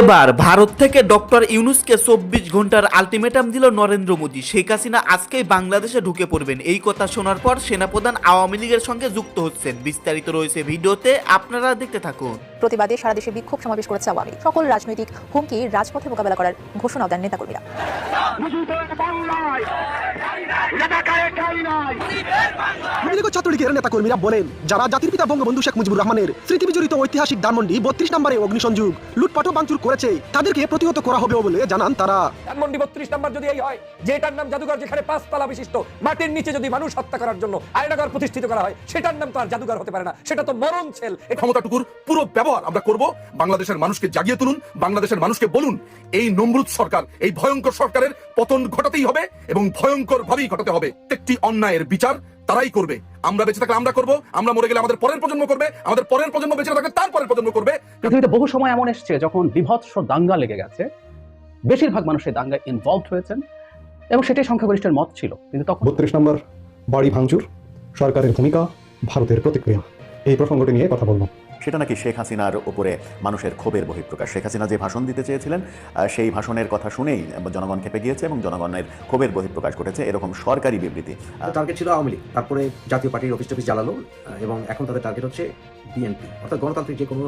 এবার ভারত থেকে ডক্টর ইউনুসকে চব্বিশ ঘণ্টার আলটিমেটাম দিল নরেন্দ্র মোদী। শেখ হাসিনা আজকেই বাংলাদেশে ঢুকে পড়বেন। এই কথা শোনার পর সেনাপ্রধান আওয়ামী লীগের সঙ্গে যুক্ত হচ্ছেন। বিস্তারিত রয়েছে ভিডিওতে আপনারা দেখতে থাকুন। প্রতিবাদে সারা দেশে বিক্ষোভ সমাবেশ করেছে আওয়ামী সকল রাজনৈতিক হুমকি রাজপথে মোকাবেলা করার ঘোষণা দেন নেতাকর্মীরা। ছাত্রলীগের নেতাকর্মীরা বলেন যারা জাতির পিতা বঙ্গবন্ধু শেখ মুজিবুর রহমানের স্মৃতি বিজড়িত ঐতিহাসিক ধানমন্ডি বত্রিশ নম্বরে অগ্নিসংযোগ লুটপাট ও ভাঙচুর করেছে তাদেরকে প্রতিহত করা হবে বলে জানান তারা। ধানমন্ডি বত্রিশ নাম্বার যদি এই হয় যেটার নাম জাদুঘর যেখানে পাঁচতলা বিশিষ্ট মাটির নিচে যদি মানুষ হত্যা করার জন্য আয়নাঘর প্রতিষ্ঠিত করা হয় সেটার নাম তো আর জাদুঘর হতে পারে না। সেটা তো মরণ ছেল এই ক্ষমতাটুকুর পুরো ব্যবহার আমরা করব। বাংলাদেশের মানুষকে জাগিয়ে তুলুন বাংলাদেশের মানুষকে বলুন এই নমরুদ সরকার এই ভয়ঙ্কর সরকারের পতন ঘটাতেই হবে এবং ভয়ঙ্কর ভাবেই ঘটাতে হবে। প্রত্যেকটি অন্যায়ের বিচার তারাই করবে। আমরা বেঁচে থাকলে আমরা করব আমরা মরে গেলে আমাদের পরের প্রজন্ম করবে আমাদের পরের প্রজন্ম বেঁচে থাকলে তার পরের প্রজন্ম করবে। পৃথিবীতে বহু সময় এমন এসছে যখন বিভৎস দাঙ্গা লেগে গেছে। বেশিরভাগ মানুষ এই দাঙ্গায় ইনভলভ হয়েছেন এবং সেটাই সংখ্যাগরিষ্ঠের মত ছিল। কিন্তু তখন বত্রিশ নম্বর বাড়ি ভাঙচুর সরকারের ভূমিকা ভারতের প্রতিক্রিয়া। এই প্রসঙ্গটি নিয়ে কথা বলব। সেটা নাকি শেখ হাসিনার উপরে মানুষের ক্ষোভের বহিঃপ্রকাশ। শেখ হাসিনা যে ভাষণ দিতে চেয়েছিলেন সেই ভাষণের কথা শুনেই জনগণ খেপে গিয়েছে এবং জনগণের ক্ষোভের বহিঃপ্রকাশ ঘটেছে এরকম সরকারি বিবৃতি। টার্গেট ছিল আওয়ামী লীগ, তারপরে জাতীয় পার্টির অফিস টফিস জ্বালালো এবং এখন তাদের টার্গেট হচ্ছে বিএনপি অর্থাৎ গণতান্ত্রিক যে কোনো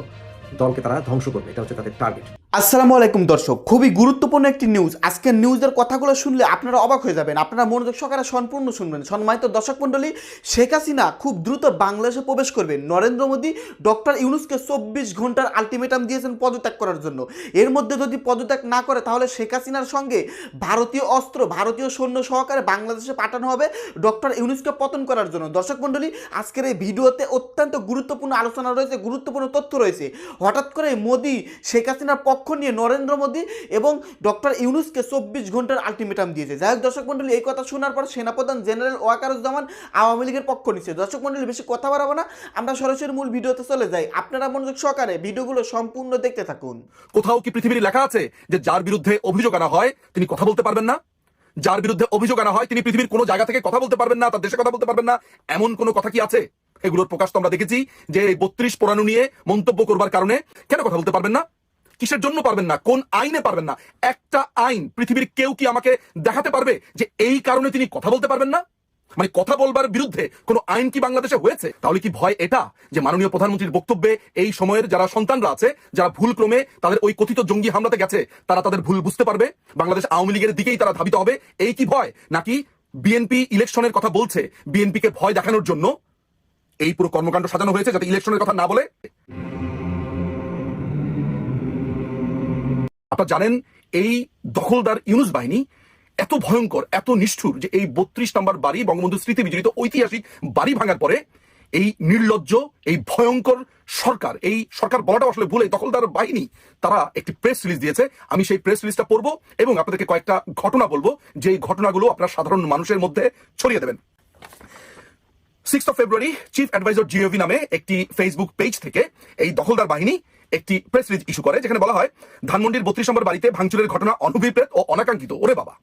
দলকে তারা ধ্বংস করবে, এটা হচ্ছে তাদের টার্গেট আসসালামু আলাইকুম দর্শক, খুবই গুরুত্বপূর্ণ একটি নিউজ আজকের নিউজের কথাগুলো শুনলে আপনারা অবাক হয়ে যাবেন। আপনারা মনোযোগ সহকারে সম্পূর্ণ শুনবেন। সম্মানিত দর্শক মণ্ডলী, শেখ হাসিনা খুব দ্রুত বাংলাদেশে প্রবেশ করবেন। নরেন্দ্র মোদী ডক্টর ইউনুসকে চব্বিশ ঘণ্টার আলটিমেটাম দিয়েছেন পদত্যাগ করার জন্য। এর মধ্যে যদি পদত্যাগ না করে, তাহলে শেখ হাসিনার সঙ্গে ভারতীয় অস্ত্র, ভারতীয় সৈন্য সহকারে বাংলাদেশে পাঠানো হবে ডক্টর ইউনুসকে পতন করার জন্য। দর্শক মণ্ডলী, আজকের এই ভিডিওতে অত্যন্ত গুরুত্বপূর্ণ আলোচনা রয়েছে, গুরুত্বপূর্ণ তথ্য রয়েছে। হঠাৎ করে মোদী শেখ হাসিনার পক্ষ নিয়ে নরেন্দ্র মোদী এবং ডক্টর ইউনুসকে চব্বিশ ঘণ্টার আলটিমেটাম দিয়েছে। যাই হোক, দর্শক মণ্ডলী, এই কথা শোনার পর সেনাপ্রধান জেনারেল ওয়াকারুজ্জামান আওয়ামী লীগের পক্ষ নিচ্ছে। দর্শক মণ্ডলী, বেশি কথা বাড়াবো না। আমরা সরাসরি মূল ভিডিওতে চলে যাই। আপনারা মনোযোগ সহকারে ভিডিওগুলো সম্পূর্ণ দেখতে থাকুন। কোথাও কি পৃথিবীর লেখা আছে যে যার বিরুদ্ধে অভিযোগ আনা হয়, তিনি কথা বলতে পারবেন না? যার বিরুদ্ধে অভিযোগ আনা হয়, তিনি পৃথিবীর কোনো জায়গা থেকে কথা বলতে পারবেন না, তার দেশে কথা বলতে পারবেন না। এমন কোনো কথা কি আছে? এগুলোর প্রকাশ তো আমরা দেখেছি যে এই বত্রিশ পড়ানো নিয়ে মন্তব্য করবার কারণে কেন কথা বলতে পারবেন না? কিসের জন্য পারবেন না? কোন আইনে পারবেন না? একটা আইন পৃথিবীর কেউ কি আমাকে দেখাতে পারবে যে এই কারণে তিনি কথা বলতে পারবেন না? মানে কথা বলবার বিরুদ্ধে কোনো আইন কি বাংলাদেশে হয়েছে? তাহলে কি ভয় এটা যে মাননীয় প্রধানমন্ত্রীর বক্তব্যে এই সময়ের যারা সন্তানরা আছে, যারা ভুল ক্রমে তাদের ওই কথিত জঙ্গি হামলাতে গেছে, তারা তাদের ভুল বুঝতে পারবে? বাংলাদেশ আওয়ামী লীগের দিকেই তারা ধাবিত হবে। এই কি ভয়? নাকি বিএনপি ইলেকশনের কথা বলছে বিএনপিকে ভয় দেখানোর জন্য? এই পুরো কর্মকাণ্ড সাজানো হয়েছে যাতে ইলেকশনের কথা না বলে? আপনারা জানেন, এই দখলদার ইউনুস বাহিনী এত ভয়ঙ্কর, এত নিষ্ঠুর যে এই বত্রিশ নম্বর বাড়ি বঙ্গবন্ধু স্মৃতি বিজড়িত ঐতিহাসিক বাড়ি ভাঙার পরে এই নির্লজ্জ, এই ভয়ঙ্কর সরকার, এই সরকার বলাটা আসলে ভুলে দখলদার বাহিনী, তারা একটি প্রেস রিলিজ দিয়েছে। আমি সেই প্রেস রিলিজটা পড়ব এবং আপনাদেরকে কয়েকটা ঘটনা বলব। যে ঘটনাগুলো আপনারা সাধারণ মানুষের মধ্যে ছড়িয়ে দেবেন। Six of February chief adviser GOV নামে একটি ফেসবুক পেজ থেকে এই দখলদার বাহিনী একটি প্রেস রিলিজ ইস্যু করে, যেখানে বলা হয়, ধানমন্ডির বত্রিশ নম্বর বাড়িতে ভাঙচুরের ঘটনা অনভিপ্রেত ও অনাকাঙ্ক্ষিত। ওরে বাবা!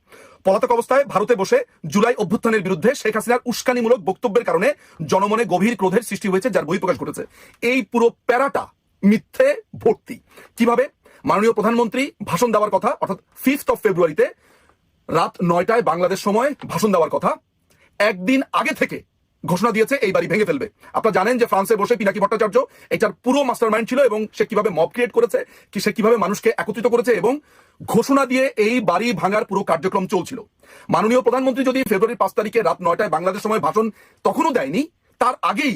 পলাতক অবস্থায় ভারতে বসে জুলাই অভ্যুত্থানের বিরুদ্ধে শেখ হাসিনার উস্কানিমূলক বক্তব্যের কারণে জনমনে গভীর ক্রোধের সৃষ্টি হয়েছে, যার বহিঃপ্রকাশ ঘটেছে। এই পুরো প্যারাটা মিথ্যে ভর্তি। কীভাবে? মাননীয় প্রধানমন্ত্রী ভাষণ দেওয়ার কথা, অর্থাৎ ফিফথ অফ ফেব্রুয়ারিতে রাত নয়টায় বাংলাদেশ সময় ভাষণ দেওয়ার কথা। একদিন আগে থেকে ঘোষণা দিয়েছে, এই বাড়ি ভেঙে ফেলবে। আপনারা জানেন যে ফ্রান্সে বসে পিনাকি ভট্টাচার্য, এটার পুরো মাস্টার মাইন্ড ছিল এবং সে কীভাবে মব ক্রিয়েট করেছে, কি সে কীভাবে মানুষকে একত্রিত করেছে এবং ঘোষণা দিয়ে এই বাড়ি ভাঙার পুরো কার্যক্রম চলছিল। মাননীয় প্রধানমন্ত্রী যদি ফেব্রুয়ারির পাঁচ তারিখে রাত নয়টায় বাংলাদেশ সময় ভাষণ তখনও দেয়নি, তার আগেই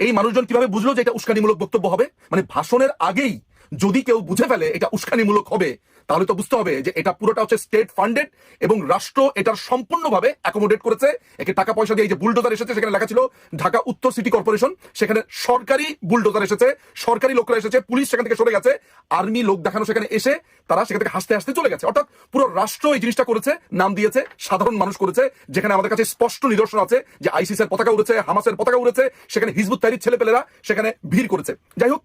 এই মানুষজন কীভাবে বুঝলো যে এটা উস্কানিমূলক বক্তব্য হবে? মানে ভাষণের আগেই যদি কেউ বুঝে ফেলে এটা উস্কানিমূলক হবে তাহলে তো বুঝতে হবে যে এটা পুরোটা হচ্ছে স্টেট ফান্ডেড এবং রাষ্ট্র এটার সম্পূর্ণভাবে অ্যাকোমোডেট করেছে। একে টাকা পয়সা দিয়ে এই যে বুলডোজার এসেছে, সেখানে লেখা ছিল ঢাকা উত্তর সিটি কর্পোরেশন সেখানে সরকারি বুলডোজার এসেছে, সরকারি লোকরা এসেছে, পুলিশ সেখান থেকে সরে গেছে আর্মি লোক দেখানো সেখানে এসে তারা সেখান থেকে হাসতে হাসতে চলে গেছে। অর্থাৎ পুরো রাষ্ট্র এই জিনিসটা করেছে, নাম দিয়েছে, সাধারণ মানুষ করেছে, যেখানে আমাদের কাছে স্পষ্ট নিদর্শন আছে যে আইসিসের পতাকা উড়েছে হামাসের পতাকা উড়েছে, সেখানে হিজবুত তাইরির ছেলেপেলেরা সেখানে ভিড় করেছে। যাই হোক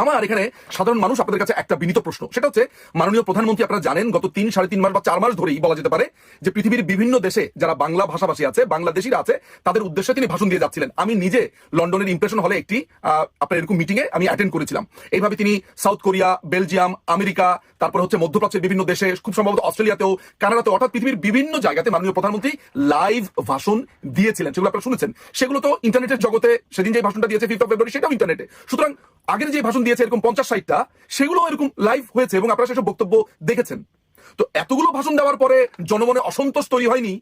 আমার এখানে সাধারণ মানুষ আপনাদের কাছে একটা বিনীত প্রশ্ন। সেটা হচ্ছে, মাননীয় প্রধানমন্ত্রী আপনারা জানেন, গত তিন, সাড়ে তিন মাস বা চার মাস ধরেই বলা যেতে পারে যে পৃথিবীর বিভিন্ন দেশে যারা বাংলা ভাষাভাষী আছে, বাংলাদেশিরা আছে, তাদের উদ্দেশ্যে তিনি ভাষণ দিয়ে যাচ্ছিলেন। আমি নিজে লন্ডনের ইমপ্রেশন হলে একটি আপনার এরকম মিটিং এ আমি অ্যাটেন্ড করেছিলাম। এইভাবে তিনি সাউথ কোরিয়া বেলজিয়াম আমেরিকা তারপর হচ্ছে মধ্যপ্রাচ্যের বিভিন্ন দেশে, খুব সম্ভবত অস্ট্রেলিয়াতেও, কানাডাতেও, অর্থাৎ পৃথিবীর বিভিন্ন জায়গাতে মাননীয় প্রধানমন্ত্রী লাইভ ভাষণ দিয়েছিলেন। সেগুলো আপনারা শুনেছেন। সেগুলো তো ইন্টারনেটের জগতে সেদিন যে ভাষণটা দিয়েছে ফিফথ অফ ফেব্রুয়ারি সেটাও ইন্টারনেটে সুতরাং আগের যে ভাষণ দিয়েছে এরকম পঞ্চাশ ষাটটা সেগুলো এরকম লাইভ হয়েছে এবং আপনারা সেসব বক্তব্য দেখেছেন। তো এতগুলো ভাষণ দেওয়ার পরে জনমনে অসন্তোষ তৈরি হয়নি।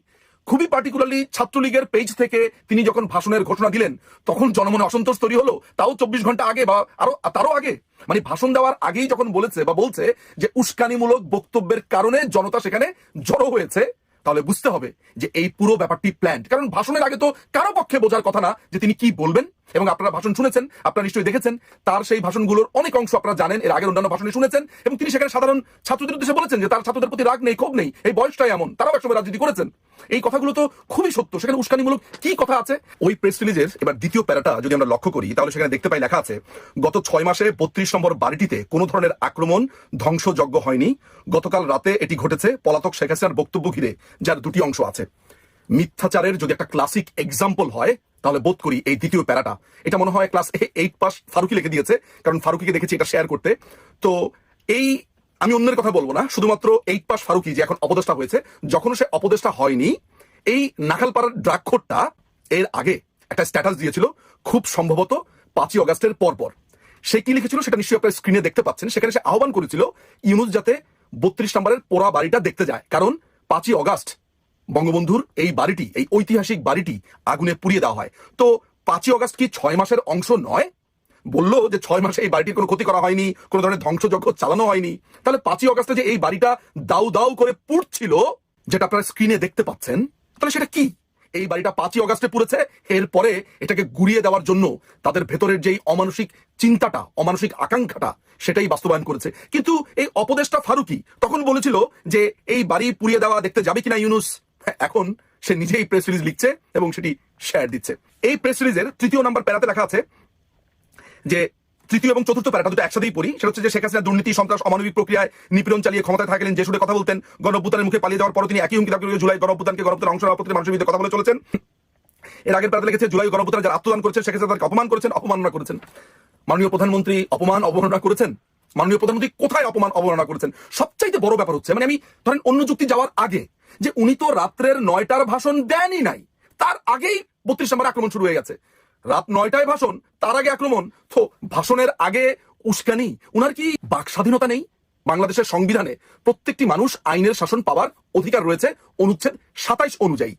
খুবই পার্টিকুলারলি ছাত্রলীগের পেজ থেকে তিনি যখন ভাষণের ঘোষণা দিলেন, তখন জনমনে অসন্তোষ তৈরি হলো। তাও চব্বিশ ঘণ্টা আগে বা আরও, তারও আগে। মানে ভাষণ দেওয়ার আগেই যখন বলেছে বা বলছে যে উস্কানিমূলক বক্তব্যের কারণে জনতা সেখানে জড়ো হয়েছে, তাহলে বুঝতে হবে যে এই পুরো ব্যাপারটি প্ল্যান্ড কারণ ভাষণের আগে তো কারও পক্ষে বোঝার কথা না যে তিনি কি বলবেন। এবং আপনারা ভাষণ শুনেছেন, আপনারা নিশ্চয়ই দেখেছেন, তার সেই ভাষণগুলোর অনেক অংশ আপনারা জানেন, এর আগের অন্যান্য ভাষণে শুনেছেন, এবং তিনি সেখানে সাধারণ ছাত্রদের উদ্দেশ্যে বলেছেন যে তার ছাত্রদের প্রতি রাগ নেই, ক্ষোভ নেই, এই বয়সটাই এমন। তারাও একসময় রাজনীতি করেছেন। এই কথাগুলো তো খুবই সত্য। সেখানে উস্কানিমূলক কি কথা আছে? ওই প্রেস রিলিজের এবার দ্বিতীয় প্যারাটা যদি আমরা লক্ষ্য করি, তাহলে সেখানে দেখতে পাই লেখা আছে, গত ছয় মাসে বত্রিশ নম্বর বাড়িটিতে কোনো ধরনের আক্রমণ ধ্বংসযজ্ঞ হয়নি। গতকাল রাতে এটি ঘটেছে পলাতক শেখ হাসিনার বক্তব্য ঘিরে, যার দুটি অংশ আছে। মিথ্যাচারের যদি একটা ক্লাসিক এক্সাম্পল হয় তাহলে বোধ করি এই দ্বিতীয় প্যারাটা। এটা মনে হয় ক্লাস এইট পাস ফারুকি লিখে দিয়েছে, কারণ ফারুকিকে দেখেছি এটা শেয়ার করতে। তো এই আমি অন্যের কথা বলব না, শুধুমাত্র এইট পাস ফারুকি যে এখন অপদেষ্টা হয়েছে, যখন সে অপদেষ্টা হয়নি, এই নাখালপাড়ার ড্রাগখোরটা এর আগে একটা স্ট্যাটাস দিয়েছিল, খুব সম্ভবত পাঁচই অগাস্টের পরপর। সে কি লিখেছিল সেটা নিশ্চয়ই আপনার স্ক্রিনে দেখতে পাচ্ছেন। সেখানে সে আহ্বান করেছিল, ইউনুস যাতে বত্রিশ নম্বরের পোড়া বাড়িটা দেখতে যায়, কারণ পাঁচই অগাস্ট বঙ্গবন্ধুর এই বাড়িটি, এই ঐতিহাসিক বাড়িটি আগুনে পুড়িয়ে দেওয়া হয়। তো পাঁচই অগাস্ট কি ছয় মাসের অংশ নয়? বলল যে ছয় মাসে এই বাড়িটির কোনো ক্ষতি করা হয়নি, কোনো ধরনের ধ্বংসযজ্ঞ চালানো হয়নি। তাহলে পাঁচই অগাস্টে যে এই বাড়িটা দাউ দাউ করে পুড়ছিল, যেটা আপনারা স্ক্রিনে দেখতে পাচ্ছেন, তাহলে সেটা কি? এই বাড়িটা পাঁচই অগাস্টে পুড়েছে, এরপরে এটাকে গুড়িয়ে দেওয়ার জন্য তাদের ভেতরের যেই অমানসিক চিন্তাটা, অমানসিক আকাঙ্ক্ষাটা, সেটাই বাস্তবায়ন করেছে। কিন্তু এই অপদেশটা ফারুকি তখন বলেছিল যে এই বাড়ি পুড়িয়ে দেওয়া দেখতে যাবে কিনা ইউনুস? এখন সে নিজেই প্রেস রিলিজ লিখছে এবং সেটি শেয়ার দিচ্ছে। এই প্রেস রিলিজের তৃতীয় নাম্বার প্যারাতে লেখা আছে যে তৃতীয় এবং চতুর্থ প্যারাটা দুটো একসাথেই পড়ি। সেটা হচ্ছে যে শেখ হাসিনা দুর্নীতি, সন্ত্রাস, অমানবিক প্রক্রিয়ায় নিপীড়ন চালিয়ে ক্ষমতায় থাকলেন, যে সুরে কথা বলতেন, গণঅভ্যুত্থানের মুখে পালিয়ে যাওয়ার পর তিনি একই হুমকি দাবি জুলাই গণঅভ্যুত্থানকে গণঅভ্যুত্থান অংশ নেওয়ার মানুষের বিরুদ্ধে কথা বলে চলেছেন। এর আগের প্যারাতে লিখেছে, জুলাই গণঅভ্যুত্থান যারা আত্মদান করেছেন, শেখ হাসিনা তাদেরকে অপমান করেছেন, অপমাননা করেছেন। মাননীয় প্রধানমন্ত্রী অপমান, অবমাননা করেছেন? মাননীয় প্রধানমন্ত্রী কোথায় অপমান, অবমাননা করেছেন? সবচাইতে বড় ব্যাপার হচ্ছে মানে আমি, ধরেন অন্য যুক্তি যাওয়ার আগে যে উনি তো রাত্রের নয়টার ভাষণ দেনই নাই। তার আগেই বত্রিশ নম্বর আক্রমণ শুরু হয়ে গেছে। রাত নয়টায় ভাষণ, তার আগে আক্রমণ। তো ভাষণের আগে উস্কানি। উনার কি বাক স্বাধীনতা নেই? বাংলাদেশের সংবিধানে প্রত্যেকটি মানুষ আইনের শাসন পাওয়ার অধিকার রয়েছে, অনুচ্ছেদ সাতাইশ অনুযায়ী।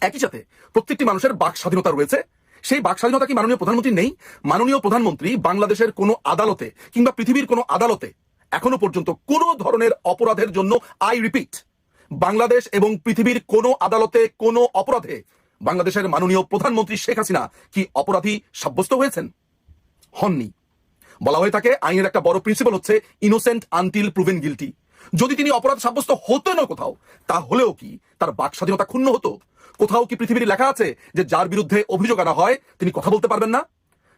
একই সাথে প্রত্যেকটি মানুষের বাক স্বাধীনতা রয়েছে। সেই বাক স্বাধীনতা কি মাননীয় প্রধানমন্ত্রী নেই? মাননীয় প্রধানমন্ত্রী বাংলাদেশের কোনো আদালতে কিংবা পৃথিবীর কোনো আদালতে এখনও পর্যন্ত কোনো ধরনের অপরাধের জন্য, আই রিপিট বাংলাদেশ এবং পৃথিবীর কোনো আদালতে, কোনো অপরাধে। বাংলাদেশের মাননীয় প্রধানমন্ত্রী শেখ হাসিনা কি অপরাধী সাব্যস্ত হয়েছেন? হননি। বলা হয়ে থাকে, আইনের একটা বড় প্রিন্সিপাল হচ্ছে ইনোসেন্ট আনটিল প্রুভেন গিলটি যদি তিনি অপরাধ সাব্যস্ত হতেনও কোথাও, তাহলেও কি তার বাক স্বাধীনতা ক্ষুণ্ণ হতো? কোথাও কি পৃথিবীর লেখা আছে যে যার বিরুদ্ধে অভিযোগ আনা হয়, তিনি কথা বলতে পারবেন না?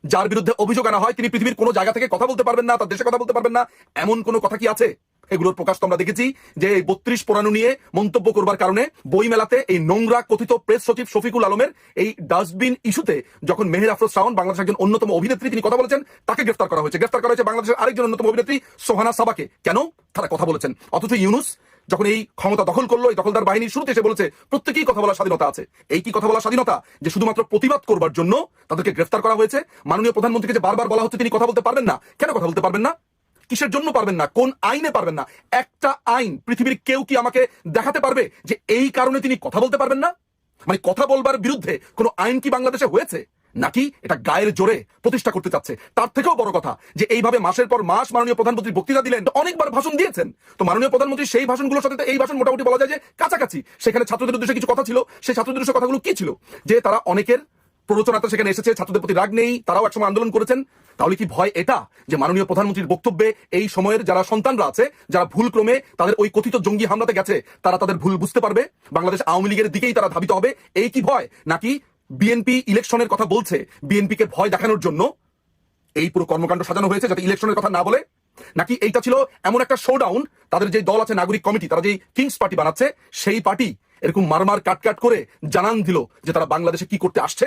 যার বিরুদ্ধে অভিযোগ আনা হয়, তিনি পৃথিবীর কোনো জায়গা থেকে কথা বলতে পারবেন না, তার দেশে কথা বলতে পারবেন না? এমন কোনো কথা কি আছে? এগুলোর প্রকাশ তো আমরা দেখেছি যে এই বত্রিশ পড়ানো নিয়ে মন্তব্য করবার কারণে বই মেলাতে এই নোংরা কথিত প্রেস সচিব শফিকুল আলমের এই ডাস্টবিন ইস্যুতে যখন মেহের আফরোজ শাওন বাংলাদেশের একজন অন্যতম অভিনেত্রী তিনি কথা বলেছেন, তাকে গ্রেফতার করা হয়েছে। গ্রেফতার করা হয়েছে বাংলাদেশের আরেকজন অন্যতম অভিনেত্রী সোহানা সাবাকে। কেন? তারা কথা বলেছেন। অথচ ইউনুস যখন এই ক্ষমতা দখল করল, এই দখলদার বাহিনীর শুরুতে এসে বলেছে, প্রত্যেকেই কথা বলার স্বাধীনতা আছে। এই কি কথা বলার স্বাধীনতা? যে শুধুমাত্র প্রতিবাদ করবার জন্য তাদেরকে গ্রেফতার করা হয়েছে। মাননীয় প্রধানমন্ত্রীকে যে বারবার বলা হচ্ছে তিনি কথা বলতে পারবেন না। কেন কথা বলতে পারবেন না? কিসের জন্য পারবেন না? কোন আইনে পারবেন না? একটা আইন পৃথিবীর কেউ কি আমাকে দেখাতে পারবে যে এই কারণে তিনি কথা বলতে পারবেন না? মানে কথা বলবার বিরুদ্ধে কোনো আইন কি বাংলাদেশে হয়েছে? নাকি এটা গায়ের জোরে প্রতিষ্ঠা করতে চাচ্ছে? তার থেকেও বড় কথা যে এইভাবে মাসের পর মাস মাননীয় প্রধানমন্ত্রী বক্তৃতা দিলেন অনেকবার ভাষণ দিয়েছেন। তো মাননীয় প্রধানমন্ত্রী সেই ভাষণগুলোর সাথে এই ভাষণ মোটামুটি বলা যায় যে কাছাকাছি। সেখানে ছাত্রদের উদ্দেশ্যে কিছু কথা ছিল, সেই ছাত্রদের উদ্দেশ্যে কথাগুলো কি ছিল? যে তারা অনেকের প্ররোচনাতে সেখানে এসেছে, ছাত্রদের প্রতি রাগ নেই, তারাও একসময় আন্দোলন করেছেন। তাহলে কি ভয় এটা যে মাননীয় প্রধানমন্ত্রীর বক্তব্যে এই সময়ের যারা সন্তানরা আছে, যারা ভুল ক্রমে তাদের ওই কথিত জঙ্গি হামলাতে গেছে, তারা তাদের ভুল বুঝতে পারবে? বাংলাদেশ আওয়ামী লীগের দিকেই তারা ধাবিত হবে। এই কি ভয়? নাকি বিএনপি ইলেকশনের কথা বলছে, বিএনপিকে ভয় দেখানোর জন্য? এই পুরো কর্মকাণ্ড সাজানো হয়েছে যাতে ইলেকশনের কথা না বলে? নাকি এইটা ছিল এমন একটা শোডাউন তাদের যে দল আছে নাগরিক কমিটি, তারা যে কিংস পার্টি বানাচ্ছে, সেই পার্টি এরকম মারমার কাট কাট করে জানান দিল যে তারা বাংলাদেশে কি করতে আসছে?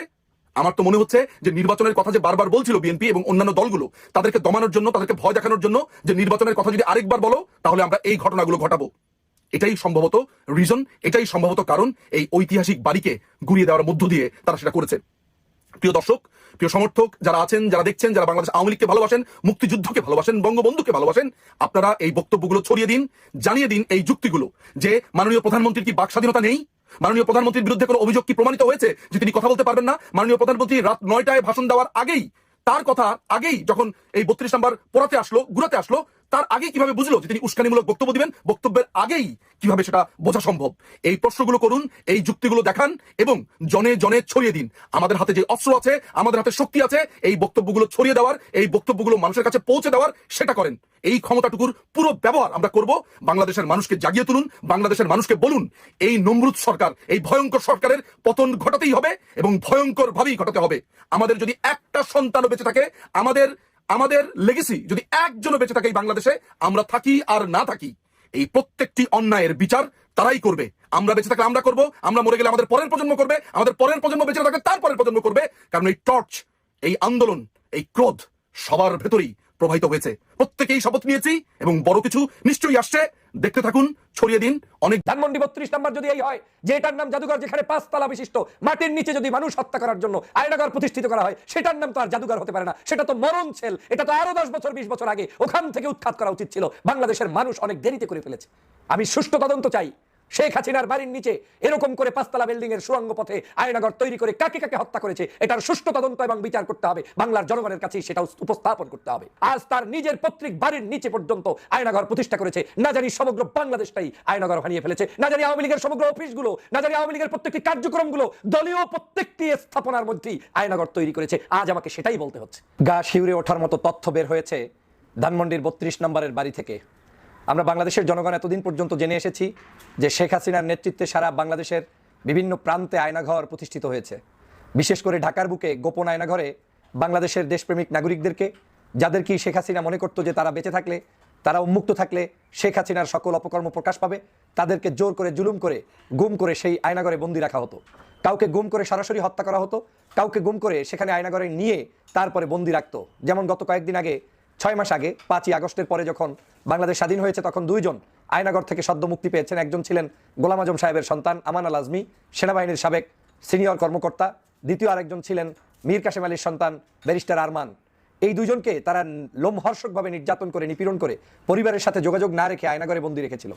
আমার তো মনে হচ্ছে যে নির্বাচনের কথা যে বারবার বলছিল বিএনপি এবং অন্যান্য দলগুলো, তাদেরকে দমানোর জন্য, তাদেরকে ভয় দেখানোর জন্য যে নির্বাচনের কথা যদি আরেকবার বলো, তাহলে আমরা এই ঘটনাগুলো ঘটাবো। এটাই সম্ভবত রিজন এটাই সম্ভবত কারণ এই ঐতিহাসিক বাড়িকে গুড়িয়ে দেওয়ার মধ্য দিয়ে তারা সেটা করেছে। প্রিয় দর্শক, প্রিয় সমর্থক, যারা আছেন, যারা দেখছেন, যারা বাংলাদেশ আওয়ামী লীগকে ভালোবাসেন, মুক্তিযুদ্ধকে ভালোবাসেন, বঙ্গবন্ধুকে ভালোবাসেন, আপনারা এই বক্তব্যগুলো ছড়িয়ে দিন, জানিয়ে দিন এই যুক্তিগুলো যে মাননীয় প্রধানমন্ত্রীর কি বাক স্বাধীনতা নেই? মাননীয় প্রধানমন্ত্রীর বিরুদ্ধে কোনো অভিযোগ কি প্রমাণিত হয়েছে যে তিনি কথা বলতে পারবেন না? মাননীয় প্রধানমন্ত্রী রাত নয়টায় ভাষণ দেওয়ার আগেই, তার কথা আগেই যখন এই বত্রিশ নাম্বার পড়াতে আসলো, গুড়াতে আসলো তার আগে কীভাবে বুঝলো যে তিনি উস্কানিমূলক বক্তব্য দিবেন? বক্তব্যের আগেই কীভাবে সেটা বোঝা সম্ভব? এই প্রশ্নগুলো করুন, এই যুক্তিগুলো দেখান এবং জনে জনে ছড়িয়ে দিন। আমাদের হাতে যে অস্ত্র আছে, আমাদের হাতে শক্তি আছে, এই বক্তব্যগুলো ছড়িয়ে দেওয়ার, এই বক্তব্যগুলো মানুষের কাছে পৌঁছে দেওয়ার সেটা করেন। এই ক্ষমতাটুকুর পুরো ব্যবহার আমরা করব। বাংলাদেশের মানুষকে জাগিয়ে তুলুন, বাংলাদেশের মানুষকে বলুন, এই নমরুদ সরকার, এই ভয়ঙ্কর সরকারের পতন ঘটাতেই হবে এবং ভয়ঙ্কর ভাবেই ঘটাতে হবে। আমাদের যদি একটা সন্তানও বেঁচে থাকে, আমাদের আমাদের লেগেসি যদি একজনও বেঁচে থাকে এই বাংলাদেশে, আমরা থাকি আর না থাকি। এই প্রত্যেকটি অন্যায়ের বিচার তারাই করবে। আমরা বেঁচে থাকলে আমরা করব, আমরা মরে গেলে আমাদের পরের প্রজন্ম করবে, আমাদের পরের প্রজন্ম বেঁচে থাকলে তার পরের প্রজন্ম করবে। কারণ এই টর্চ এই আন্দোলন, এই ক্রোধ সবার ভেতরেই প্রবাহিত হয়েছে। প্রত্যেকেই শপথ নিয়েছি এবং বড় কিছু নিশ্চয়ই আসছে। দেখতে থাকুন, ছড়িয়ে দিন। অনেক ধানমন্ডি বত্রিশ নাম্বার যদি এই হয়, যে এটার নাম জাদুঘর যেখানে পাঁচতলা বিশিষ্ট, মাটির নিচে যদি মানুষ হত্যা করার জন্য আয়নাগর প্রতিষ্ঠিত করা হয়, সেটার নাম তো আর জাদুঘর হতে পারে না। সেটা তো মরণ ছেল এটা তো আরও দশ বছর, বিশ বছর আগে ওখান থেকে উৎখাত করা উচিত ছিল। বাংলাদেশের মানুষ অনেক দেরিতে করে ফেলেছে। আমি সুষ্ঠু তদন্ত চাই। শেখ হাসিনার বাড়ির নিচে এরকম করে পাঁচতলা বিল্ডিং এর সুরঙ্গ পথে আয়নাগর তৈরি করে কাকে কাকে হত্যা করেছে, এটার সুষ্ঠু তদন্ত এবং বিচার করতে হবে। বাংলার জনগণের কাছে সেটা উপস্থাপন করতে হবে। আজ তার নিজের পৈতৃক বাড়ির নিচে পর্যন্ত আয়নাগর প্রতিষ্ঠা করেছে। না জানি সমগ্র বাংলাদেশটাই আয়নাগর হারিয়ে ফেলেছে। না জানি আওয়ামী লীগের সমগ্র অফিসগুলো, না জানি আওয়ামী লীগের প্রত্যেকটি কার্যক্রমগুলো, দলীয় প্রত্যেকটি স্থাপনার মধ্যেই আয়নাগর তৈরি করেছে। আজ আমাকে সেটাই বলতে হচ্ছে। গা শিউরে ওঠার মতো তথ্য বের হয়েছে ধানমন্ডির বত্রিশ নম্বরের বাড়ি থেকে। আমরা বাংলাদেশের জনগণ এতদিন পর্যন্ত জেনে এসেছি যে শেখ হাসিনার নেতৃত্বে সারা বাংলাদেশের বিভিন্ন প্রান্তে আয়নাঘর প্রতিষ্ঠিত হয়েছে। বিশেষ করে ঢাকার বুকে গোপন আয়নাঘরে বাংলাদেশের দেশপ্রেমিক নাগরিকদেরকে যাদের কি শেখ হাসিনা মনে করতো যে তারা বেঁচে থাকলে, তারা উন্মুক্ত থাকলে শেখ হাসিনার সকল অপকর্ম প্রকাশ পাবে, তাদেরকে জোর করে জুলুম করে, গুম করে সেই আয়নাঘরে বন্দি রাখা হতো। কাউকে গুম করে সরাসরি হত্যা করা হতো, কাউকে গুম করে সেখানে আয়নাঘরে নিয়ে তারপরে বন্দি রাখতো। যেমন গত কয়েকদিন আগে ছয় মাস আগে, পাঁচই আগস্টের পরে যখন বাংলাদেশ স্বাধীন হয়েছে, তখন দুইজন আয়নাগর থেকে সদ্য মুক্তি পেয়েছেন। একজন ছিলেন গোলাম আজম সাহেবের সন্তান আমান আল আজমি, সেনাবাহিনীর সাবেক সিনিয়র কর্মকর্তা। দ্বিতীয় আরেকজন ছিলেন মীর কাশেম আলীর সন্তান ব্যারিস্টার আরমান। এই দুজনকে তারা লোমহর্ষকভাবে নির্যাতন করে, নিপীড়ন করে পরিবারের সাথে যোগাযোগ না রেখে আয়নাগরে বন্দি রেখেছিল।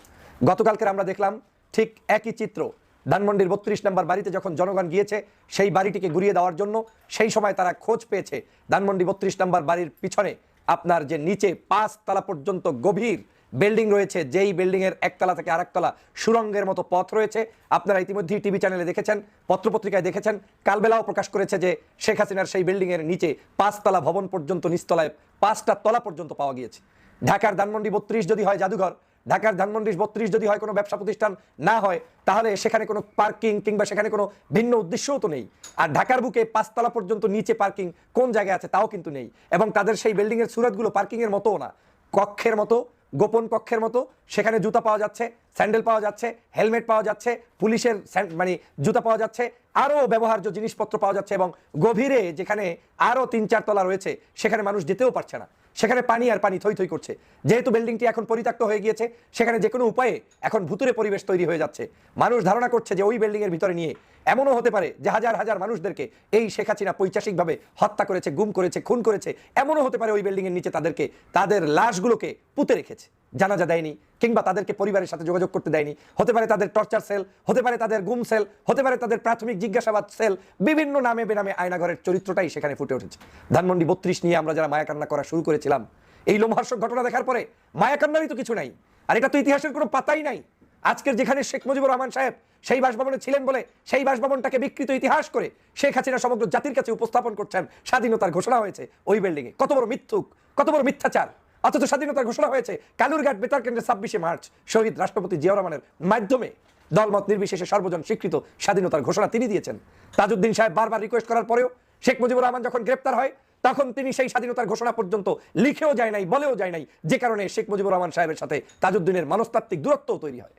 গতকালকে আমরা দেখলাম ঠিক একই চিত্র। ধানমন্ডির বত্রিশ নম্বর বাড়িতে যখন জনগণ গিয়েছে, সেই বাড়িটিকে ঘুরিয়ে দেওয়ার জন্য সেই সময় তারা খোঁজ পেয়েছে। ধানমন্ডি বত্রিশ নম্বর বাড়ির পিছনে আপনার যে নিচে পাঁচ তলা পর্যন্ত গভীর বিল্ডিং রয়েছে, যেই বিল্ডিংয়ের একতলা থেকে আরেকতলা সুরঙ্গের মতো পথ রয়েছে। আপনারা ইতিমধ্যেই টিভি চ্যানেলে দেখেছেন, পত্রপত্রিকায় দেখেছেন। কালবেলাও প্রকাশ করেছে যে শেখ হাসিনার সেই বিল্ডিংয়ের নিচে পাঁচতলা ভবন পর্যন্ত, নিচতলায় পাঁচটা তলা পর্যন্ত পাওয়া গিয়েছে। ঢাকার ধানমন্ডি বত্রিশ যদি হয় জাদুঘর ঢাকার ধানমন্ডি বত্রিশ যদি হয় কোনো ব্যবসা প্রতিষ্ঠান না হয়, তাহলে সেখানে কোনো পার্কিং কিংবা সেখানে কোনো ভিন্ন উদ্দেশ্যও তো নেই। আর ঢাকার বুকে পাঁচতলা পর্যন্ত নিচে পার্কিং কোন জায়গায় আছে তাও কিন্তু নেই। এবং তাদের সেই বিল্ডিং এর সুরতগুলো পার্কিং এর মতোও না। কক্ষের মতো, গোপন কক্ষের মতো, সেখানে জুতা পাওয়া যাচ্ছে, স্যান্ডেল পাওয়া যাচ্ছে, হেলমেট পাওয়া যাচ্ছে, পুলিশের মানে জুতা পাওয়া যাচ্ছে, আরও ব্যবহার্য জিনিসপত্র পাওয়া যাচ্ছে এবং গভীরে যেখানে আরও তিন চার তলা রয়েছে, সেখানে মানুষ যেতেও পারছে না। সেখানে পানি আর পানি থই থই করছে। যেহেতু বিল্ডিংটি এখন পরিত্যক্ত হয়ে গিয়েছে, সেখানে যে কোনো উপায়ে এখন ভুতুরে পরিবেশ তৈরি হয়ে যাচ্ছে। মানুষ ধারণা করছে যে ওই বিল্ডিংয়ের ভিতরে নিয়ে এমনও হতে পারে যে হাজার হাজার মানুষদেরকে এই শেখ হাসিনা পৈচাসিকভাবে হত্যা করেছে, গুম করেছে, খুন করেছে, এমনও হতে পারে ওই বিল্ডিংয়ের নিচে তাদেরকে তাদের লাশগুলোকে পুঁতে রেখেছে। জানাজা দেয়নি, কিংবা তাদেরকে পরিবারের সাথে যোগাযোগ করতে দেয়নি। হতে পারে তাদের টর্চার সেল হতে পারে তাদের গুম সেল হতে পারে তাদের প্রাথমিক জিজ্ঞাসাবাদ সেল বিভিন্ন নামে বেনামে আয়নাঘরের চরিত্রটাই সেখানে ফুটে উঠেছে। ধানমন্ডি বত্রিশ নিয়ে আমরা যারা মায়া কান্না করা শুরু করেছিলাম, এই লোমহর্ষক ঘটনা দেখার পরে মায়া কান্নারই তো কিছু নাই। আর এটা তো ইতিহাসের কোনো পাতাই নাই। আজকের যেখানে শেখ মুজিবুর রহমান সাহেব সেই বাসভবনে ছিলেন বলে সেই বাসভবনটাকে বিকৃত ইতিহাস করে শেখ হাসিনা সমগ্র জাতির কাছে উপস্থাপন করছেন, স্বাধীনতার ঘোষণা হয়েছে ওই বিল্ডিংয়ে কত বড় মিথ্যুক, কত বড় মিথ্যাচার। অথচ স্বাধীনতার ঘোষণা হয়েছে। কালুরঘাট বেতার কেন্দ্রে ছাব্বিশে মার্চ শহীদ রাষ্ট্রপতি জিয়াউর রহমানের মাধ্যমে দলমত নির্বিশেষে সর্বজন স্বীকৃত স্বাধীনতার ঘোষণা তিনি দিয়েছেন। তাজউদ্দিন সাহেব বারবার রিকোয়েস্ট করার পরেও শেখ মুজিবুর রহমান যখন গ্রেপ্তার হয়, তখন তিনি সেই স্বাধীনতার ঘোষণা পর্যন্ত লিখেও যায় নাই, বলেও যায় নাই, যে কারণে শেখ মুজিবুর রহমান সাহেবের সাথে তাজউদ্দিনের মনস্তাত্ত্বিক দূরত্বও তৈরি হয়।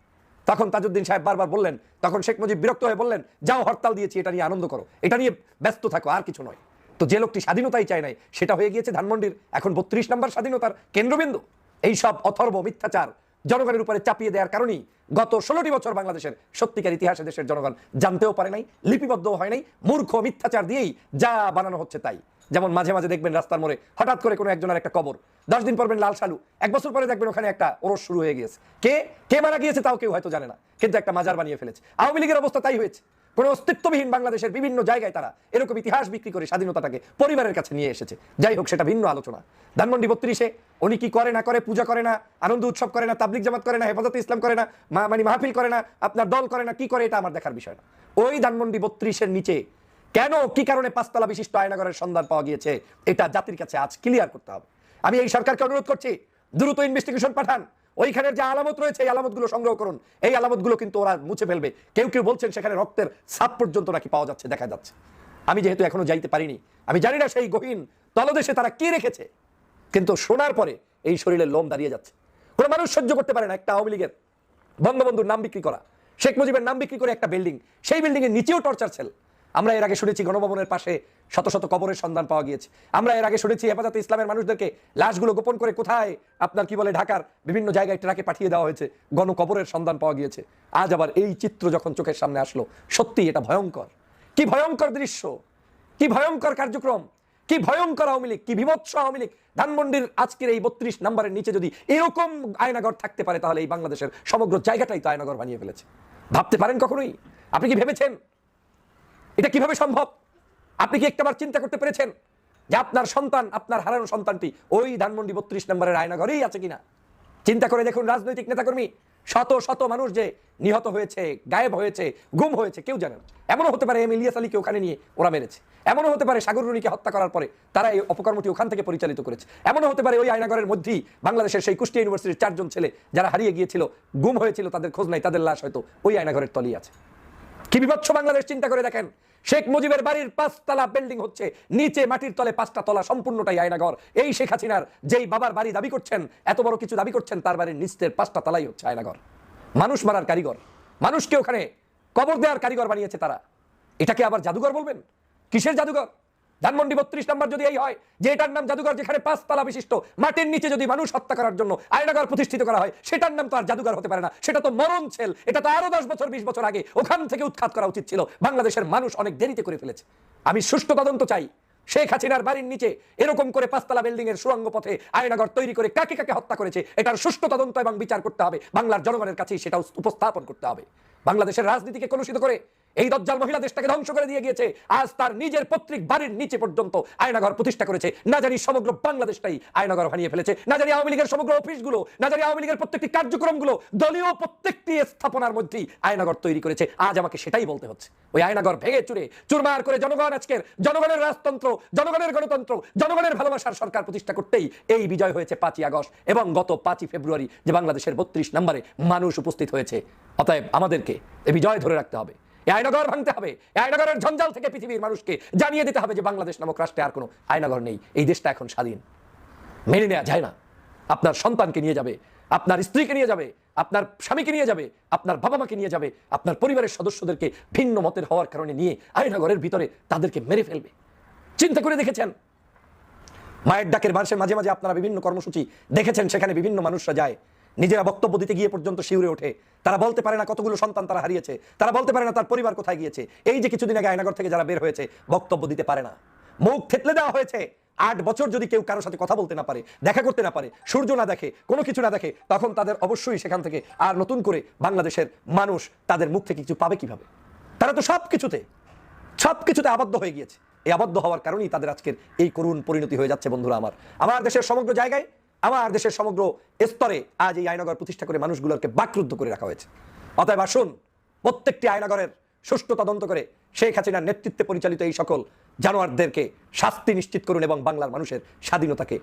তখন তাজউদ্দিন সাহেব বারবার বললেন, তখন শেখ মুজিব বিরক্ত হয়ে বললেন, যাও হরতাল দিয়েছি, এটা নিয়ে আনন্দ করো, এটা নিয়ে ব্যস্ত থাকো, আর কিছু নয়। তো যে লোকটি স্বাধীনতাই চায় নাই, সেটা হয়ে গিয়েছে ধানমন্ডির এখন বত্রিশ নম্বর স্বাধীনতার কেন্দ্রবিন্দু। এই সব অথর্ব মিথ্যাচার জনগণের উপরে চাপিয়ে দেওয়ার কারণেই গত ষোলোটি বছর বাংলাদেশের সত্যিকার ইতিহাসে দেশের জনগণ জানতেও পারে নাই, লিপিবদ্ধও হয় নাই, মূর্খ মিথ্যাচার দিয়েই যা বানানো হচ্ছে তাই। যেমন মাঝে মাঝে দেখবেন রাস্তার মোড়ে হঠাৎ করে কোনো একজনের একটা কবর, দশ দিন পরবেন লাল সালু এক বছর পরে দেখবেন ওখানে একটা ওরস শুরু হয়ে গিয়েছে। কে? কে মারা গিয়েছে তাও কেউ হয়তো জানে না, কিন্তু একটা মাজার বানিয়ে ফেলেছে। আওয়ামী লীগের অবস্থা তাই হয়েছে। কোনো অস্তিত্ববিহীন বাংলাদেশের বিভিন্ন জায়গায় তারা এরকম ইতিহাস বিক্রি করে স্বাধীনতাটাকে পরিবারের কাছে নিয়ে এসেছে। যাই হোক, সেটা ভিন্ন আলোচনা। ধানমন্ডি বত্রিশে উনি কি করে না করে, পূজা করে না, আনন্দ উৎসব করে না তাবলিক জামাত করে না, হেফাজতে ইসলাম করে না মানে মাহফিল করে না, আপনার দল করে না, কি করে এটা আমার দেখার বিষয় না। ওই ধানমন্ডি বত্রিশের নিচে কেন, কি কারণে পাঁচতলা বিশিষ্ট আয়নাগরের সন্ধান পাওয়া গিয়েছে, এটা জাতির কাছে আজ ক্লিয়ার করতে হবে। আমি এই সরকারকে অনুরোধ করছি, দ্রুত ইনভেস্টিগেশন পাঠান ওইখানের যে আলামত রয়েছে, এই আলামতগুলো সংগ্রহ করুন। এই আলামতগুলো কিন্তু ওরা মুছে ফেলবে। কেউ কেউ বলছেন সেখানে রক্তের সাপ পর্যন্ত নাকি পাওয়া যাচ্ছে, দেখা যাচ্ছে। আমি যেহেতু এখনও যাইতে পারিনি, আমি জানি না সেই গহীন তলদেশে তারা কি রেখেছে। কিন্তু শোনার পরে এই শরীরের লোম দাঁড়িয়ে যাচ্ছে। কোনো মানুষ সহ্য করতে পারে না একটা আওয়ামী লীগের বঙ্গবন্ধুর নাম বিক্রি করা। শেখ মুজিবের নাম বিক্রি করে একটা বিল্ডিং। সেই বিল্ডিং এর নিচেও টর্চার সেল আমরা এর আগে শুনেছি গণভবনের পাশে শত শত কবরের সন্ধান পাওয়া গিয়েছে। আমরা এর আগে শুনেছি হেফাজতে ইসলামের মানুষদেরকে লাশগুলো গোপন করে কোথায়, আপনার কি বলে, ঢাকার বিভিন্ন জায়গায় ট্রাকে পাঠিয়ে দেওয়া হয়েছে, গণকবরের সন্ধান পাওয়া গিয়েছে। আজ আবার এই চিত্র যখন চোখের সামনে আসলো সত্যি এটা ভয়ঙ্কর। কি ভয়ঙ্কর দৃশ্য, কি ভয়ঙ্কর কার্যক্রম, কি ভয়ঙ্কর আওয়ামী লীগ, কি বিভৎস আওয়ামী লীগ। ধানমন্ডির আজকের এই বত্রিশ নাম্বারের নিচে যদি এরকম আয়নাগর থাকতে পারে, তাহলে এই বাংলাদেশের সমগ্র জায়গাটাই তো আয়নাগর বানিয়ে ফেলেছে। ভাবতে পারেন কখনোই? আপনি কি ভেবেছেন এটা কীভাবে সম্ভব? আপনি কি একটাবার চিন্তা করতে পেরেছেন যে আপনার সন্তান, আপনার হারানো সন্তানটি ওই ধানমন্ডি বত্রিশ নম্বরের আয়নাঘরেই আছে কিনা? চিন্তা করে দেখুন রাজনৈতিক নেতাকর্মী, শত শত মানুষ যে নিহত হয়েছে, গায়েব হয়েছে, গুম হয়েছে, কেউ জানে না। এমনও হতে পারে এম ইলিয়াস আলীকে ওখানে নিয়ে ওরা মেরেছে। এমনও হতে পারে সাগর রুনিকে হত্যা করার পরে তারা এই অপকর্মটি ওখান থেকে পরিচালিত করেছে। এমনও হতে পারে ওই আয়নাগরের মধ্যেই বাংলাদেশের সেই কুষ্টিয়া ইউনিভার্সিটির চারজন ছেলে যারা হারিয়ে গিয়েছিল, গুম হয়েছিল, তাদের খোঁজ নাই, তাদের লাশ হয়তো ওই আয়নাঘরের তলিয়ে আছে। কি বিভৎস বাংলাদেশ, চিন্তা করে দেখেন। শেখ মুজিবের বাড়ির পাঁচতলা বিল্ডিং হচ্ছে, নিচে মাটির তলে পাঁচটা তলা সম্পূর্ণটাই আয়নাঘর। এই শেখ হাসিনার যেই বাবার বাড়ি দাবি করছেন, এত বড় কিছু দাবি করছেন, তার বাড়ির নিচের পাঁচটা তলাই হচ্ছে আয়নাঘর। মানুষ মারার কারিগর। মানুষকে ওখানে কবর দেওয়ার কারিগর বানিয়েছে তারা। এটাকে আবার জাদুঘর বলবেন? কিসের জাদুঘর? ধানমন্ডি বত্রিশ নম্বর যদি এই হয়, যে এটার নাম জাদুঘর যেখানে পাঁচতলা বিশিষ্ট, মাটির নিচে যদি মানুষ হত্যা করার জন্য আয়নাঘর প্রতিষ্ঠিত করা হয়, সেটার নাম তো আর জাদুঘর হতে পারে না। সেটা তো মরণ ছেল। এটা তো আরও দশ বছর, বিশ বছর আগে ওখান থেকে উৎখাত করা উচিত ছিল। বাংলাদেশের মানুষ অনেক দেরিতে করে ফেলেছে। আমি সুষ্ঠু তদন্ত চাই। শেখ হাসিনার বাড়ির নিচে এরকম করে পাঁচতলা বিল্ডিং এর সুরঙ্গ পথে আয়নাগর তৈরি করে কাকে কাকে হত্যা করেছে, এটার সুষ্ঠু তদন্ত এবং বিচার করতে হবে। বাংলার জনগণের কাছেই সেটা উপস্থাপন করতে হবে। বাংলাদেশের রাজনীতিকে কলুষিত করে এই দজ্জাল মহিলা দেশটাকে ধ্বংস করে দিয়ে গিয়েছে। আজ তার নিজের পৈতৃক বাড়ির নিচে পর্যন্ত আয়নাঘর প্রতিষ্ঠা করেছে। না জানি সমগ্র বাংলাদেশটাই আয়নাঘর বানিয়ে ফেলেছে। না জানি আওয়ামী লীগের সমগ্র অফিসগুলো, না জানি আওয়ামী লীগের প্রত্যেকটি কার্যক্রমগুলো, দলীয় প্রত্যেকটি স্থাপনার মধ্যেই আয়নাঘর তৈরি করেছে। আজ আমাকে সেটাই বলতে হচ্ছে। ওই আয়নাঘর ভেঙে চুরে চুরমার করে জনগণ আজকের, জনগণের রাজতন্ত্র, জনগণের গণতন্ত্র, জনগণের ভালোবাসার সরকার প্রতিষ্ঠা করতেই এই বিজয় হয়েছে পাঁচই আগস্ট এবং গত পাঁচই ফেব্রুয়ারি যে বাংলাদেশের বত্রিশ নম্বরে মানুষ উপস্থিত হয়েছে। অতএব আমাদেরকে এই বিজয় ধরে রাখতে হবে। এই আয়নাগর ভাঙতে হবে। এই আয়নাগরের ঝঞ্ঝাল থেকে পৃথিবীর মানুষকে জানিয়ে দিতে হবে যে বাংলাদেশ নামক রাষ্ট্রে আর কোনো আয়নাগর নেই। এই দেশটা এখন স্বাধীন। মেনে নেওয়া যায় না। আপনার সন্তানকে নিয়ে যাবে, আপনার স্ত্রীকে নিয়ে যাবে, আপনার স্বামীকে নিয়ে যাবে, আপনার বাবা মাকে নিয়ে যাবে, আপনার পরিবারের সদস্যদেরকে ভিন্ন মতের হওয়ার কারণে নিয়ে আয়নাগরের ভিতরে তাদেরকে মেরে ফেলবে। চিন্তা করে দেখেছেন? মায়ের ডাকের মানুষের মাঝে মাঝে আপনারা বিভিন্ন কর্মসূচি দেখেছেন, সেখানে বিভিন্ন মানুষরা যায়। নিজেরা বক্তব্য দিতে গিয়ে পর্যন্ত শিউরে ওঠে। তারা বলতে পারে না কতগুলো সন্তান তারা হারিয়েছে। তারা বলতে পারে না তার পরিবার কোথায় গিয়েছে। এই যে কিছুদিন আগে আয়নাগর থেকে যারা বের হয়েছে, বক্তব্য দিতে পারে না। মুখ থেতলে দেওয়া হয়েছে। আট বছর যদি কেউ কারোর সাথে কথা বলতে না পারে, দেখা করতে না পারে, সূর্য না দেখে, কোনো কিছু না দেখে, তখন তাদের অবশ্যই সেখান থেকে আর নতুন করে বাংলাদেশের মানুষ তাদের মুখ থেকে কিছু পাবে কীভাবে? তারা তো সব কিছুতে সব কিছুতে আবদ্ধ হয়ে গিয়েছে। এই আবদ্ধ হওয়ার কারণেই তাদের আজকের এই করুণ পরিণতি হয়ে যাচ্ছে বন্ধুরা আমার। আমার দেশের সমগ্র জায়গায় আমার দেশের সমগ্র স্তরে আজ এই আয়নাগর প্রতিষ্ঠা করে মানুষগুলোকে বাকরুদ্ধ করে রাখা হয়েছে। অতএব আসুন, প্রত্যেকটি আয়নাগরের সুষ্ঠু তদন্ত করে শেখ হাসিনার নেতৃত্বে পরিচালিত এই সকল জানোয়ারদেরকে শাস্তি নিশ্চিত করুন এবং বাংলার মানুষের স্বাধীনতাকে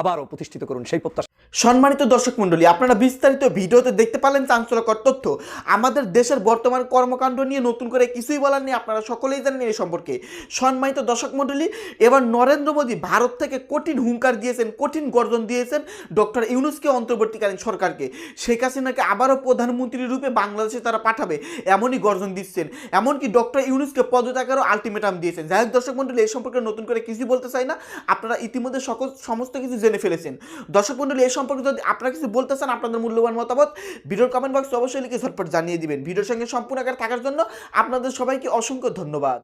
আবারও প্রতিষ্ঠিত করুন। সেই প্রত্যাশা সম্মানিত দর্শক মণ্ডলী, আপনারা বিস্তারিত ভিডিওতে দেখতে পারলেন চাঞ্চলকর তথ্য। আমাদের দেশের বর্তমান কর্মকাণ্ড নিয়ে নতুন করে কিছুই বলার নেই, আপনারা সকলেই জানেন এই সম্পর্কে। সম্মানিত দর্শক মণ্ডলী, এবার নরেন্দ্র মোদী ভারত থেকে কঠিন হুঙ্কার দিয়েছেন, কঠিন গর্জন দিয়েছেন ডক্টর ইউনুসকে অন্তর্বর্তীকালীন সরকারকে। শেখ হাসিনাকে আবারও প্রধানমন্ত্রী রূপে বাংলাদেশে তারা পাঠাবে, এমনই গর্জন দিচ্ছেন। এমনকি ডক্টর ইউনুসকে পদত্যাগেরও আলটিমেটাম দিয়েছেন। যাই হোক দর্শক মণ্ডলী, এই সম্পর্কে নতুন করে কিছুই বলতে চাই না, আপনারা ইতিমধ্যে সকল, সমস্ত কিছু জেনে ফেলেছেন। দর্শক মণ্ডলী, এই সম্পর্কে যদি আপনারা কিছু বলতে চান, আপনাদের মূল্যবান মতামত, ভিডিওর কমেন্ট বক্সে অবশ্যই লিখে ঝটপট জানিয়ে দিবেন। ভিডিওর সঙ্গে সম্পূর্ণ আকার থাকার জন্য আপনাদের সবাইকে অসংখ্য ধন্যবাদ।